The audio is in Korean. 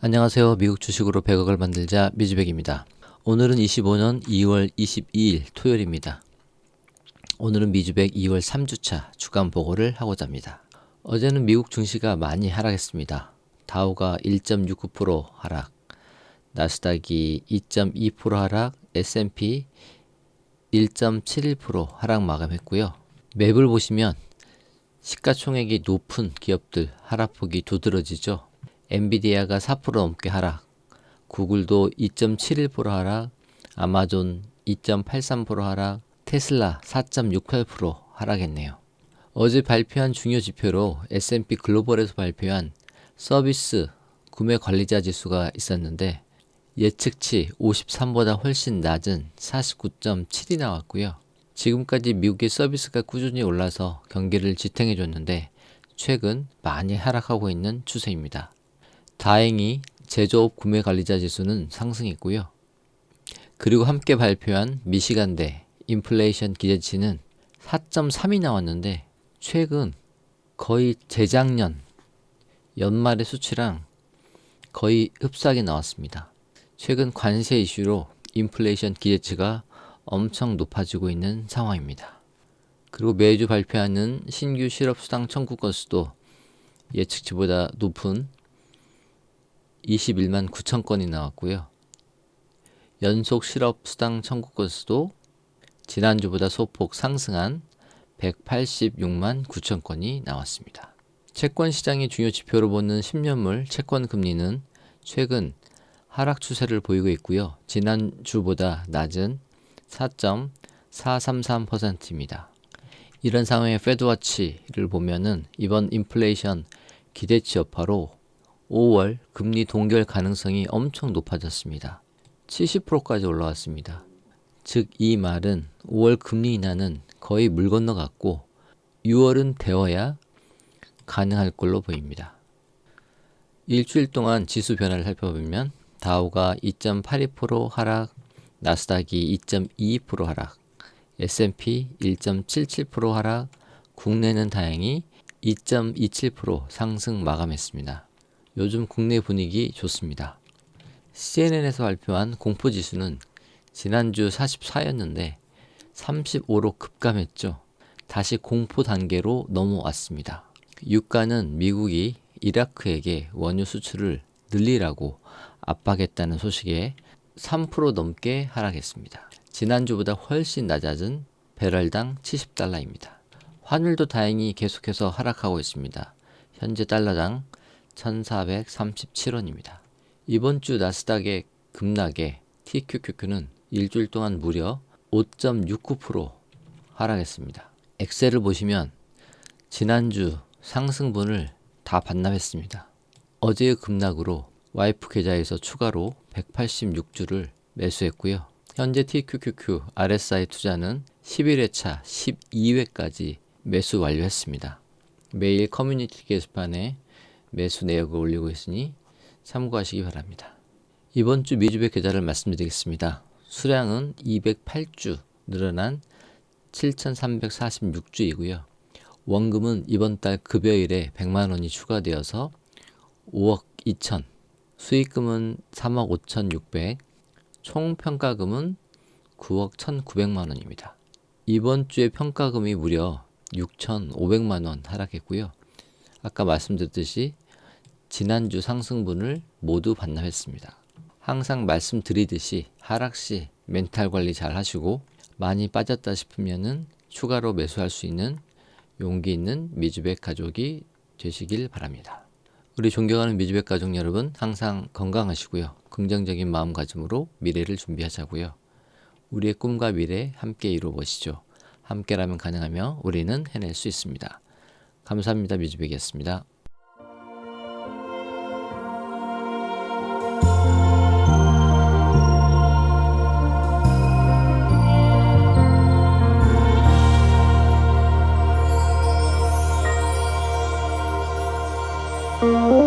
안녕하세요. 미국 주식으로 100억을 만들자 미주백입니다. 오늘은 25년 2월 22일 토요일입니다. 오늘은 미주백 2월 3주차 주간 보고를 하고자 합니다. 어제는 미국 증시가 많이 하락했습니다. 다우가 1.69% 하락, 나스닥이 2.2% 하락, S&P 1.71% 하락 마감했고요. 맵을 보시면 시가총액이 높은 기업들 하락폭이 두드러지죠. 엔비디아가 4% 넘게 하락, 구글도 2.71% 하락, 아마존 2.83% 하락, 테슬라 4.68% 하락했네요. 어제 발표한 중요 지표로 S&P 글로벌에서 발표한 서비스 구매 관리자 지수가 있었는데 예측치 53보다 훨씬 낮은 49.7이 나왔고요. 지금까지 미국의 서비스가 꾸준히 올라서 경기를 지탱해 줬는데 최근 많이 하락하고 있는 추세입니다. 다행히 제조업 구매 관리자 지수는 상승했고요. 그리고 함께 발표한 미시간대 인플레이션 기대치는 4.3이 나왔는데 최근 거의 재작년 연말의 수치랑 거의 흡사하게 나왔습니다. 최근 관세 이슈로 인플레이션 기대치가 엄청 높아지고 있는 상황입니다. 그리고 매주 발표하는 신규 실업수당 청구 건수도 예측치보다 높은 21만 9천 건이 나왔고요. 연속 실업 수당 청구 건수도 지난주보다 소폭 상승한 186만 9천 건이 나왔습니다. 채권 시장의 중요 지표로 보는 10년물 채권 금리는 최근 하락 추세를 보이고 있고요. 지난주보다 낮은 4.433%입니다. 이런 상황의 페드워치를 보면은 이번 인플레이션 기대치 여파로 5월 금리 동결 가능성이 엄청 높아졌습니다. 70%까지 올라왔습니다. 즉, 이 말은 5월 금리 인하는 거의 물 건너갔고 6월은 되어야 가능할 걸로 보입니다. 일주일 동안 지수 변화를 살펴보면 다우가 2.82% 하락, 나스닥이 2.22% 하락, S&P 1.77% 하락, 국내는 다행히 2.27% 상승 마감했습니다. 요즘 국내 분위기 좋습니다. CNN에서 발표한 공포 지수는 지난주 44였는데 35로 급감했죠. 다시 공포 단계로 넘어왔습니다. 유가는 미국이 이라크에게 원유 수출을 늘리라고 압박했다는 소식에 3% 넘게 하락했습니다. 지난주보다 훨씬 낮아진 배럴당 70달러입니다. 환율도 다행히 계속해서 하락하고 있습니다. 현재 달러당 1437원입니다. 이번 주 나스닥의 급락에 TQQQ는 일주일 동안 무려 5.69% 하락했습니다. 엑셀을 보시면 지난주 상승분을 다 반납했습니다. 어제의 급락으로 와이프 계좌에서 추가로 186주를 매수했고요. 현재 TQQQ RSI 투자는 11회차 12회까지 매수 완료했습니다. 매일 커뮤니티 게시판에 매수 내역을 올리고 있으니 참고하시기 바랍니다. 이번 주 미주백 계좌를 말씀드리겠습니다. 수량은 208주 늘어난 7,346주이고요. 원금은 이번 달 급여일에 100만 원이 추가되어서 5억 2천, 수익금은 3억 5,600, 총 평가금은 9억 1,900만 원입니다. 이번 주에 평가금이 무려 6,500만 원 하락했고요. 아까 말씀드렸듯이 지난주 상승분을 모두 반납했습니다. 항상 말씀드리듯이 하락 시 멘탈 관리 잘 하시고 많이 빠졌다 싶으면은 추가로 매수할 수 있는 용기 있는 미주백 가족이 되시길 바랍니다. 우리 존경하는 미주백 가족 여러분 항상 건강하시고요. 긍정적인 마음가짐으로 미래를 준비하자고요. 우리의 꿈과 미래 함께 이루어 보시죠. 함께라면 가능하며 우리는 해낼 수 있습니다. 감사합니다. 뮤즈백이었습니다. 嗯。